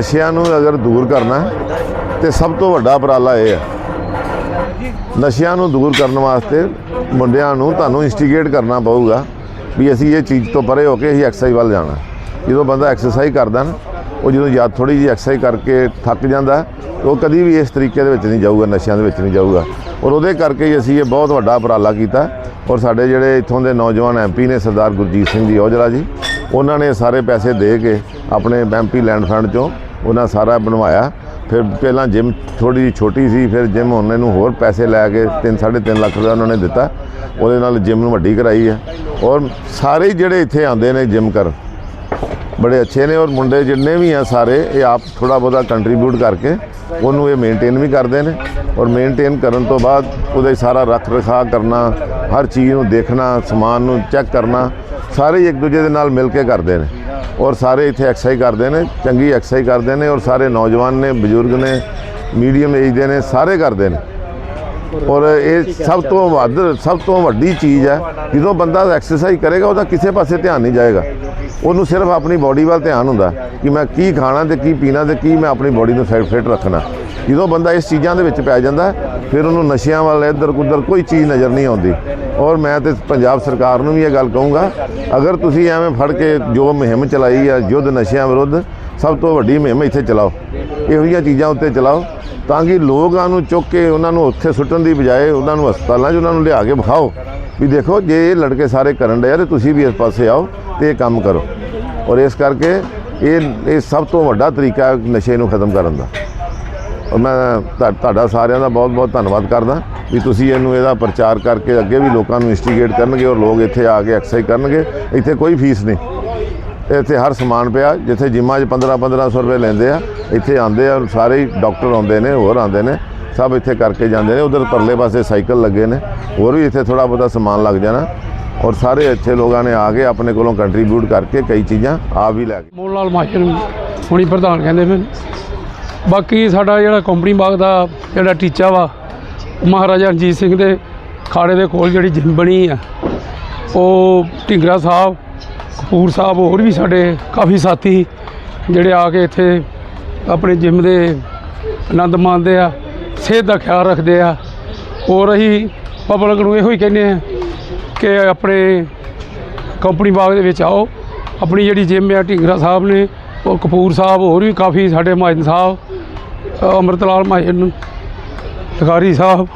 ਨਸ਼ਿਆਂ ਨੂੰ ਅਗਰ ਦੂਰ ਕਰਨਾ ਹੈ, ਤੇ ਸਭ ਤੋਂ ਵੱਡਾ ਉਪਰਾਲਾ ਇਹ ਹੈ। ਨਸ਼ਿਆਂ ਨੂੰ ਦੂਰ ਕਰਨ ਵਾਸਤੇ ਮੁੰਡਿਆਂ ਨੂੰ ਤੁਹਾਨੂੰ ਇਨਸਟੀਗੇਟ ਕਰਨਾ ਪਊਗਾ ਵੀ ਅਸੀਂ ਇਹ ਚੀਜ਼ ਤੋਂ ਪਰੇ ਹੋ ਕੇ ਅਸੀਂ ਐਕਸਰਸਾਈਜ਼ ਵੱਲ ਜਾਣਾ। ਜਦੋਂ ਬੰਦਾ ਐਕਸਰਸਾਈਜ਼ ਕਰਦਾ ਨਾ ਉਹ ਜਦੋਂ ਯਾਦ ਥੋੜੀ ਜਿਹੀ ਐਕਸਰਸਾਈਜ਼ ਕਰਕੇ ਥੱਕ ਜਾਂਦਾ ਉਹ ਕਦੀ ਵੀ ਇਸ ਤਰੀਕੇ ਦੇ ਵਿੱਚ ਨਹੀਂ ਜਾਊਗਾ ਨਸ਼ਿਆਂ ਦੇ ਵਿੱਚ ਨਹੀਂ ਜਾਊਗਾ। ਔਰ ਉਹਦੇ ਕਰਕੇ ਹੀ ਅਸੀਂ ਇਹ ਬਹੁਤ ਵੱਡਾ ਉਪਰਾਲਾ ਕੀਤਾ ਔਰ ਸਾਡੇ ਜਿਹੜੇ ਇੱਥੋਂ ਦੇ ਨੌਜਵਾਨ ਐਮਪੀ ਨੇ ਸਰਦਾਰ ਗੁਰਜੀਤ ਸਿੰਘ ਜੀ ਔਜਲਾ ਜੀ ਉਹਨਾਂ ਨੇ ਸਾਰੇ ਪੈਸੇ ਦੇ ਕੇ ਆਪਣੇ ਐਮਪੀ ਲੈਂਡ ਫੰਡ ਚੋਂ ਉਹਨਾਂ ਸਾਰਾ ਬਣਵਾਇਆ। ਫਿਰ ਪਹਿਲਾਂ ਜਿਮ ਥੋੜੀ ਜਿਹੀ ਛੋਟੀ ਸੀ, ਫਿਰ ਜਿਮ ਉਹਨਾਂ ਨੂੰ ਹੋਰ ਪੈਸੇ ਲੈ ਕੇ 3 3.5 ਲੱਖ ਰੁਪਏ ਉਹਨਾਂ ਨੇ ਦਿੱਤਾ। ਉਹਦੇ ਨਾਲ ਜਿਮ ਨੂੰ ਵੱਡੀ ਕਰਾਈ ਹੈ। ਔਰ ਸਾਰੇ ਜਿਹੜੇ ਇੱਥੇ ਆਉਂਦੇ ਨੇ ਜਿਮ ਕਰ, ਬੜੇ ਅੱਛੇ ਨੇ। ਔਰ ਮੁੰਡੇ ਜਿੰਨੇ ਵੀ ਆ ਸਾਰੇ, ਇਹ ਆਪ ਥੋੜਾ ਬਹੁਤਾ ਕੰਟਰੀਬਿਊਟ ਕਰਕੇ ਉਹਨੂੰ ਇਹ ਮੇਨਟੇਨ ਵੀ ਕਰਦੇ ਨੇ। ਔਰ ਮੇਨਟੇਨ ਕਰਨ ਤੋਂ ਬਾਅਦ ਉਹਦੇ ਸਾਰਾ ਰੱਖ ਰਖਾਅ ਕਰਨਾ, ਹਰ ਚੀਜ਼ ਨੂੰ ਦੇਖਣਾ, ਸਮਾਨ ਨੂੰ ਚੈੱਕ ਕਰਨਾ, ਸਾਰੇ ਇੱਕ ਦੂਜੇ ਦੇ ਨਾਲ ਮਿਲ ਕੇ ਕਰਦੇ ਨੇ। ਔਰ ਸਾਰੇ ਇੱਥੇ ਐਕਸਰਸਾਈਜ਼ ਕਰਦੇ ਨੇ, ਚੰਗੀ ਐਕਸਰਸਾਈਜ਼ ਕਰਦੇ ਨੇ ਔਰ ਸਾਰੇ ਨੌਜਵਾਨ ਨੇ, ਬਜ਼ੁਰਗ ਨੇ, ਮੀਡੀਅਮ ਏਜ ਦੇ ਨੇ, ਸਾਰੇ ਕਰਦੇ ਨੇ। ਔਰ ਇਹ ਸਭ ਤੋਂ ਵੱਧ, ਸਭ ਤੋਂ ਵੱਡੀ ਚੀਜ਼ ਹੈ, ਜਦੋਂ ਬੰਦਾ ਐਕਸਰਸਾਈਜ਼ ਕਰੇਗਾ, ਉਹਦਾ ਕਿਸੇ ਪਾਸੇ ਧਿਆਨ ਨਹੀਂ ਜਾਏਗਾ। ਉਹਨੂੰ ਸਿਰਫ ਆਪਣੀ ਬਾਡੀ ਵੱਲ ਧਿਆਨ ਹੁੰਦਾ ਕਿ ਮੈਂ ਕੀ ਖਾਣਾ ਤੇ ਕੀ ਪੀਣਾ ਤੇ ਕੀ ਮੈਂ ਆਪਣੀ ਬਾਡੀ ਨੂੰ ਸਾਈਡ ਫਿਟ ਰੱਖਣਾ। ਜਦੋਂ ਬੰਦਾ ਇਸ ਚੀਜ਼ਾਂ ਦੇ ਵਿੱਚ ਪੈ ਜਾਂਦਾ, ਫਿਰ ਉਹਨੂੰ ਨਸ਼ਿਆਂ ਵੱਲ ਇੱਧਰ ਉੱਧਰ ਕੋਈ ਚੀਜ਼ ਨਜ਼ਰ ਨਹੀਂ ਆਉਂਦੀ। ਔਰ ਮੈਂ ਤੇ ਪੰਜਾਬ ਸਰਕਾਰ ਨੂੰ ਵੀ ਇਹ ਗੱਲ ਕਹੂੰਗਾ, ਅਗਰ ਤੁਸੀਂ ਐਵੇਂ ਫੜ ਕੇ ਜੋ ਮੁਹਿੰਮ ਚਲਾਈ ਆ, ਯੁੱਧ ਨਸ਼ਿਆਂ ਵਿਰੁੱਧ, ਸਭ ਤੋਂ ਵੱਡੀ ਮੁਹਿੰਮ ਇੱਥੇ ਚਲਾਓ। ਇਹੋ ਜਿਹੀਆਂ ਚੀਜ਼ਾਂ ਉੱਤੇ ਚਲਾਓ, ਤਾਂ ਕਿ ਲੋਕਾਂ ਨੂੰ ਚੁੱਕ ਕੇ ਉਹਨਾਂ ਨੂੰ ਉੱਥੇ ਸੁੱਟਣ ਦੀ ਬਜਾਏ ਉਹਨਾਂ ਨੂੰ ਹਸਪਤਾਲਾਂ 'ਚ ਉਹਨਾਂ ਨੂੰ ਲਿਆ ਕੇ ਵਿਖਾਓ। ਵੀ ਦੇਖੋ, ਜੇ ਇਹ ਲੜਕੇ ਸਾਰੇ ਕਰਨ ਡਏ ਆ, ਤੇ ਤੁਸੀਂ ਵੀ ਇਸ ਪਾਸੇ ਆਓ ਤੇ ਇਹ ਕੰਮ ਕਰੋ। ਔਰ ਇਸ ਕਰਕੇ ਇਹ ਇਹ ਸਭ ਤੋਂ ਵੱਡਾ ਤਰੀਕਾ ਨਸ਼ੇ ਨੂੰ ਖਤਮ ਕਰਨ ਦਾ। ਮੈਂ ਤੁਹਾ- ਤੁਹਾਡਾ ਸਾਰਿਆਂ ਦਾ ਬਹੁਤ ਬਹੁਤ ਧੰਨਵਾਦ ਕਰਦਾ ਵੀ ਤੁਸੀਂ ਇਹਨੂੰ ਇਹਦਾ ਪ੍ਰਚਾਰ ਕਰਕੇ ਅੱਗੇ ਵੀ ਲੋਕਾਂ ਨੂੰ ਇਨਸਟੀਗੇਟ ਕਰਨਗੇ ਔਰ ਲੋਕ ਇੱਥੇ ਆ ਕੇ ਐਕਸਰਸਾਈਜ਼ ਕਰਨਗੇ। ਇੱਥੇ ਕੋਈ ਫੀਸ ਨਹੀਂ। ਇੱਥੇ ਹਰ ਸਮਾਨ ਪਿਆ, ਜਿੱਥੇ ਜਿੰਮਾਂ 'ਚ 15 1500 ਰੁਪਏ ਲੈਂਦੇ ਆ, ਇੱਥੇ ਆਉਂਦੇ ਆ, ਸਾਰੇ ਹੀ ਡਾਕਟਰ ਆਉਂਦੇ ਨੇ, ਹੋਰ ਆਉਂਦੇ ਨੇ, ਸਭ ਇੱਥੇ ਕਰਕੇ ਜਾਂਦੇ ਨੇ, ਉਧਰ ਪਰਲੇ ਪਾਸੇ ਸਾਈਕਲ ਲੱਗੇ ਨੇ, ਹੋਰ ਵੀ ਇੱਥੇ ਥੋੜਾ ਬਹੁਤਾ ਸਮਾਨ ਲੱਗ ਜਾਣਾ। ਔਰ ਸਾਰੇ ਇੱਥੇ ਲੋਕਾਂ ਨੇ ਆ ਕੇ ਆਪਣੇ ਕੋਲੋਂ ਕੰਟਰੀਬਿਊਟ ਕਰਕੇ ਕਈ ਚੀਜ਼ਾਂ ਆਪ ਵੀ ਲੈ ਕੇ ਮੋਹਨ ਲਾਲ ਮਾਹਿਰ ਹੁਣੀ ਪ੍ਰਧਾਨ ਕਹਿੰਦੇ ਮੈਨੂੰ ਬਾਕੀ ਸਾਡਾ ਜਿਹੜਾ ਕੰਪਨੀ ਬਾਗ ਦਾ ਜਿਹੜਾ ਟੀਚਾ ਵਾ, ਮਹਾਰਾਜਾ ਰਣਜੀਤ ਸਿੰਘ ਦੇ ਖਾੜੇ ਦੇ ਕੋਲ ਜਿਹੜੀ ਜਿਮ ਬਣੀ ਆ, ਉਹ ਢਿੰਗਰਾ ਸਾਹਿਬ, ਕਪੂਰ ਸਾਹਿਬ ਹੋਰ ਵੀ ਸਾਡੇ ਕਾਫੀ ਸਾਥੀ ਜਿਹੜੇ ਆ ਕੇ ਇੱਥੇ ਆਪਣੇ ਜਿਮ ਦੇ ਆਨੰਦ ਮਾਣਦੇ ਆ, ਸਿਹਤ ਦਾ ਖਿਆਲ ਰੱਖਦੇ ਆ। ਔਰ ਅਸੀਂ ਪਬਲਿਕ ਨੂੰ ਇਹੋ ਹੀ ਕਹਿੰਦੇ ਆ ਕਿ ਆਪਣੇ ਕੰਪਨੀ ਬਾਗ ਦੇ ਵਿੱਚ ਆਓ। ਆਪਣੀ ਜਿਹੜੀ ਜਿਮ ਆ ਢਿੰਗਰਾ ਸਾਹਿਬ ਨੇ, ਉਹ ਕਪੂਰ ਸਾਹਿਬ ਹੋਰ ਵੀ ਕਾਫੀ ਸਾਡੇ ਮਹਾਜਨ ਸਾਹਿਬ ਅ, ਅੰਮ੍ਰਿਤਲਾਲ ਮਹਾਜਨ ਲਖਾਰੀ ਸਾਹਿਬ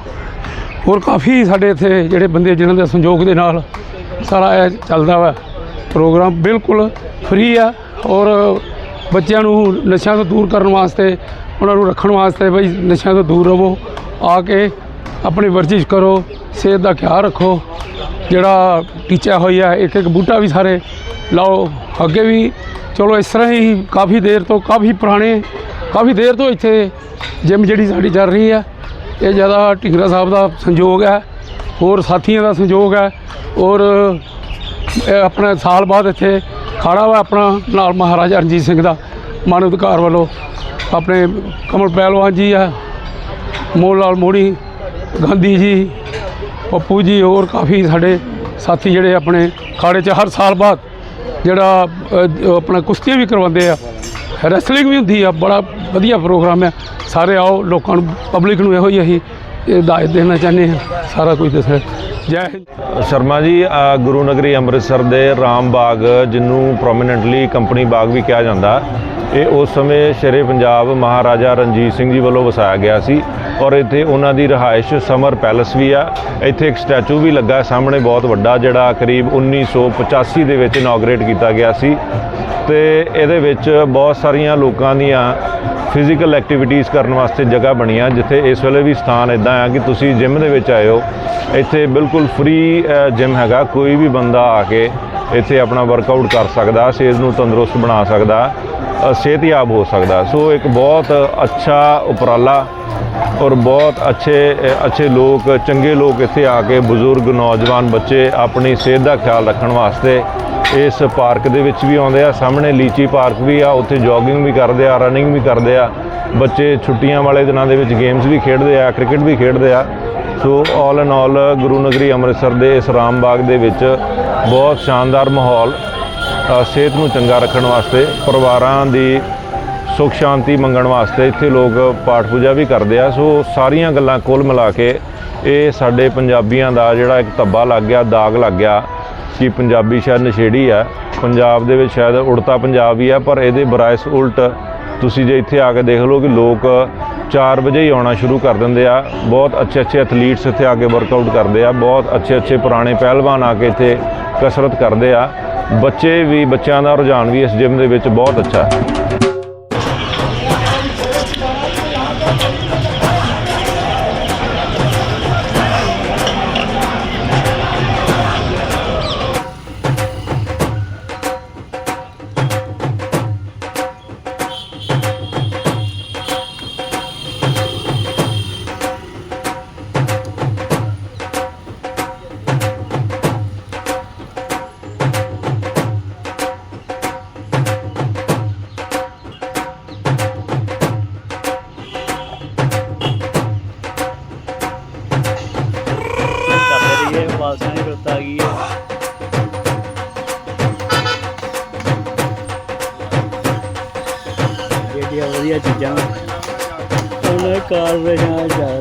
ਹੋਰ ਕਾਫੀ ਸਾਡੇ ਇੱਥੇ ਜਿਹੜੇ ਬੰਦੇ ਜਿਨ੍ਹਾਂ ਦੇ ਸੰਯੋਗ ਦੇ ਨਾਲ ਸਾਰਾ ਇਹ ਚੱਲਦਾ ਵਾ ਪ੍ਰੋਗਰਾਮ ਬਿਲਕੁਲ ਫ੍ਰੀ ਆ ਔਰ ਬੱਚਿਆਂ ਨੂੰ ਨਸ਼ਿਆਂ ਤੋਂ ਦੂਰ ਕਰਨ ਵਾਸਤੇ ਉਹਨਾਂ ਨੂੰ ਰੱਖਣ ਵਾਸਤੇ ਬਈ ਨਸ਼ਿਆਂ ਤੋਂ ਦੂਰ ਰਹੋ ਆ ਕੇ ਆਪਣੀ ਵਰਜਿਸ਼ ਕਰੋ ਸਿਹਤ ਦਾ ਖਿਆਲ ਰੱਖੋ ਜਿਹੜਾ ਟੀਚਾ ਹੋਇਆ ਇੱਕ ਇੱਕ ਬੂਟਾ ਵੀ ਸਾਰੇ ਲਾਓ ਅੱਗੇ ਵੀ ਚਲੋ ਇਸ ਤਰ੍ਹਾਂ ਹੀ ਕਾਫੀ ਦੇਰ ਤੋਂ ਕਾਫੀ ਪੁਰਾਣੇ ਕਾਫੀ ਦੇਰ ਤੋਂ ਇੱਥੇ ਜਿਮ ਜਿਹੜੀ ਸਾਡੀ ਚੱਲ ਰਹੀ ਹੈ ਇਹ ਜ਼ਿਆਦਾ ਢਿੰਗਰਾ ਸਾਹਿਬ ਦਾ ਸੰਯੋਗ ਹੈ ਹੋਰ ਸਾਥੀਆਂ ਦਾ ਸੰਯੋਗ ਹੈ ਔਰ ਆਪਣੇ ਸਾਲ ਬਾਅਦ ਇੱਥੇ ਖਾੜਾ ਵਾ ਆਪਣਾ ਨਾਲ ਮਹਾਰਾਜਾ ਰਣਜੀਤ ਸਿੰਘ ਦਾ, ਮਾਨਵ ਅਧਿਕਾਰ ਵੱਲੋਂ ਆਪਣੇ ਕਮਲ ਪਹਿਲਵਾਨ ਜੀ ਆ, ਮੋਹਨ ਲਾਲ ਮੋੜੀ ਗਾਂਧੀ ਜੀ, ਪੱਪੂ ਜੀ, ਹੋਰ ਕਾਫੀ ਸਾਡੇ ਸਾਥੀ ਜਿਹੜੇ ਆਪਣੇ ਖਾੜੇ 'ਚ ਹਰ ਸਾਲ ਬਾਅਦ ਜਿਹੜਾ ਆਪਣਾ ਕੁਸ਼ਤੀਆਂ ਵੀ ਕਰਵਾਉਂਦੇ ਆ ਰੈਸਲਿੰਗ ਵੀ ਹੁੰਦੀ ਆ, ਬੜਾ ਵਧੀਆ ਪ੍ਰੋਗਰਾਮ ਹੈ। ਸਾਰੇ ਆਓ, ਲੋਕਾਂ ਨੂੰ ਪਬਲਿਕ ਨੂੰ ਇਹੋ ਹੀ ਅਸੀਂ ਇਹ ਹਦਾਇਤ ਦੇਣਾ ਚਾਹੁੰਦੇ ਹਾਂ। ਸਾਰਾ ਕੁਝ ਦੱਸਿਆ ਜੈ ਸ਼ਰਮਾ ਜੀ ਗੁਰੂ ਨਗਰੀ ਅੰਮ੍ਰਿਤਸਰ ਦੇ ਰਾਮ ਬਾਗ ਜਿਹਨੂੰ ਪ੍ਰੋਮੀਨੈਂਟਲੀ ਕੰਪਨੀ ਬਾਗ ਵੀ ਕਿਹਾ ਜਾਂਦਾ, ਇਹ ਉਸ ਸਮੇਂ ਸ਼ੇਰੇ ਪੰਜਾਬ ਮਹਾਰਾਜਾ ਰਣਜੀਤ ਸਿੰਘ ਜੀ ਵੱਲੋਂ ਵਸਾਇਆ ਗਿਆ ਸੀ ਔਰ ਇੱਥੇ ਉਹਨਾਂ ਦੀ ਰਿਹਾਇਸ਼ ਸਮਰ ਪੈਲਸ ਵੀ ਆ। ਇੱਥੇ ਇੱਕ ਸਟੈਚੂ ਵੀ ਲੱਗਾ ਸਾਹਮਣੇ ਬਹੁਤ ਵੱਡਾ, ਜਿਹੜਾ ਕਰੀਬ 1985 ਦੇ ਵਿੱਚ ਇਨੋਗਰੇਟ ਕੀਤਾ ਗਿਆ ਸੀ। ਤੇ ਇਹਦੇ ਵਿੱਚ ਬਹੁਤ ਸਾਰੀਆਂ ਲੋਕਾਂ ਦੀਆਂ ਫਿਜ਼ੀਕਲ ਐਕਟੀਵਿਟੀਜ਼ ਕਰਨ ਵਾਸਤੇ ਜਗ੍ਹਾ ਬਣੀਆਂ ਜਿੱਥੇ ਇਸ ਵੇਲੇ ਵੀ ਸਥਾਨ ਇਦਾਂ ਆ ਕਿ ਤੁਸੀਂ ਜਿਮ ਦੇ ਵਿੱਚ ਆਏ ਹੋ। ਇੱਥੇ ਬਿਲਕੁਲ ਫ੍ਰੀ ਜਿਮ ਹੈਗਾ, ਕੋਈ ਵੀ ਬੰਦਾ ਆ ਕੇ ਇੱਥੇ ਆਪਣਾ ਵਰਕਆਊਟ ਕਰ ਸਕਦਾ, ਸਿਹਤ ਨੂੰ ਤੰਦਰੁਸਤ ਬਣਾ ਸਕਦਾ ਸਿਹਤਯਾਬ ਹੋ ਸਕਦਾ। ਸੋ ਇੱਕ ਬਹੁਤ ਅੱਛਾ ਉਪਰਾਲਾ ਔਰ ਬਹੁਤ ਅੱਛੇ ਅੱਛੇ ਲੋਕ, ਚੰਗੇ ਲੋਕ ਇੱਥੇ ਆ ਕੇ ਬਜ਼ੁਰਗ, ਨੌਜਵਾਨ ਬੱਚੇ ਆਪਣੀ ਸਿਹਤ ਦਾ ਖਿਆਲ ਰੱਖਣ ਵਾਸਤੇ ਇਸ ਪਾਰਕ ਦੇ ਵਿੱਚ ਵੀ ਆਉਂਦੇ ਆ, ਸਾਹਮਣੇ ਲੀਚੀ ਪਾਰਕ ਵੀ ਆ, ਉੱਥੇ ਜੋਗਿੰਗ ਵੀ ਕਰਦੇ ਆ ਰਨਿੰਗ ਵੀ ਕਰਦੇ ਆ। ਬੱਚੇ ਛੁੱਟੀਆਂ ਵਾਲੇ ਦਿਨਾਂ ਦੇ ਵਿੱਚ ਗੇਮਸ ਵੀ ਖੇਡਦੇ ਆ ਕ੍ਰਿਕਟ ਵੀ ਖੇਡਦੇ ਆ। ਸੋ ਆਲ ਇਨ ਆਲ ਗੁਰੂ ਨਗਰੀ ਅੰਮ੍ਰਿਤਸਰ ਦੇ ਇਸ ਰਾਮ ਬਾਗ ਦੇ ਵਿੱਚ ਬਹੁਤ ਸ਼ਾਨਦਾਰ ਮਾਹੌਲ ਸਿਹਤ ਨੂੰ ਚੰਗਾ ਰੱਖਣ ਵਾਸਤੇ, ਪਰਿਵਾਰਾਂ ਦੀ ਸੁਖ ਸ਼ਾਂਤੀ ਮੰਗਣ ਵਾਸਤੇ ਇੱਥੇ ਲੋਕ ਪਾਠ ਪੂਜਾ ਵੀ ਕਰਦੇ ਆ। ਸੋ ਸਾਰੀਆਂ ਗੱਲਾਂ ਕੁੱਲ ਮਿਲਾ ਕੇ ਇਹ ਸਾਡੇ ਪੰਜਾਬੀਆਂ ਦਾ ਜਿਹੜਾ ਇੱਕ ਧੱਬਾ ਲੱਗ ਗਿਆ, ਦਾਗ ਲੱਗ ਗਿਆ। ਕਿ ਪੰਜਾਬੀ ਸ਼ਾਇਦ ਨਸ਼ੇੜੀ ਆ। ਪੰਜਾਬ ਦੇ ਵਿੱਚ ਸ਼ਾਇਦ ਉੜਤਾ ਪੰਜਾਬ ਹੀ ਆ, ਪਰ ਇਹਦੇ ਬਰਾਇਸ ਉਲਟ ਤੁਸੀਂ ਜੇ ਇੱਥੇ ਆ ਕੇ ਦੇਖ ਲਓ ਕਿ ਲੋਕ 4 ਵਜੇ ਹੀ ਆਉਣਾ ਸ਼ੁਰੂ ਕਰ ਦਿੰਦੇ ਆ। ਬਹੁਤ ਅੱਛੇ ਅੱਛੇ ਐਥਲੀਟਸ ਇੱਥੇ ਆ ਕੇ ਵਰਕਆਊਟ ਕਰਦੇ ਆ। ਬਹੁਤ ਅੱਛੇ ਅੱਛੇ ਪੁਰਾਣੇ ਪਹਿਲਵਾਨ ਆ ਕੇ ਇੱਥੇ ਕਸਰਤ ਕਰਦੇ ਆ। ਬੱਚੇ ਵੀ, ਬੱਚਿਆਂ ਦਾ ਰੁਝਾਨ ਵੀ ਇਸ ਜਿਮ ਦੇ ਵਿੱਚ ਬਹੁਤ ਅੱਛਾ। ਹੈ ਜਿਹੜੀਆਂ ਵਧੀਆ ਚੀਜ਼ਾਂ। ਉਹਨਾਂ ਕਾਰ ਦੇ ਜਾ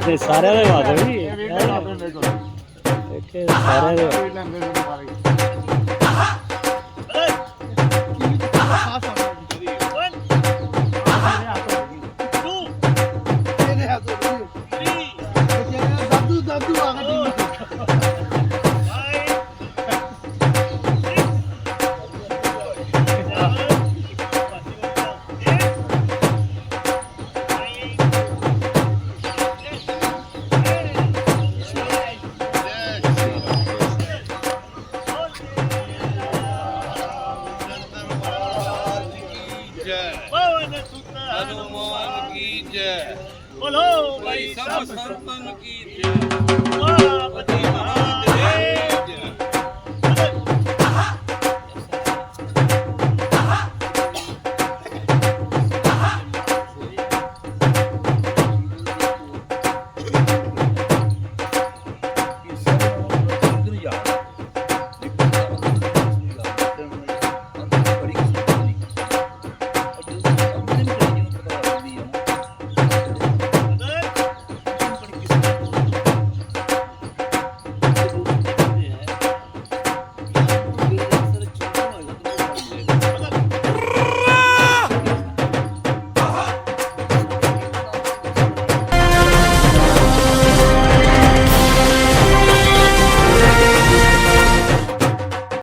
ਤੇ ਸਾਰਿਆਂ ਦੇ ਬਾਤ ਵੀ ਇੱਥੇ ਸਾਰਿਆਂ ਦੇ ਬਾਤ ਸਰਪਨ ਕੀ ਤੇ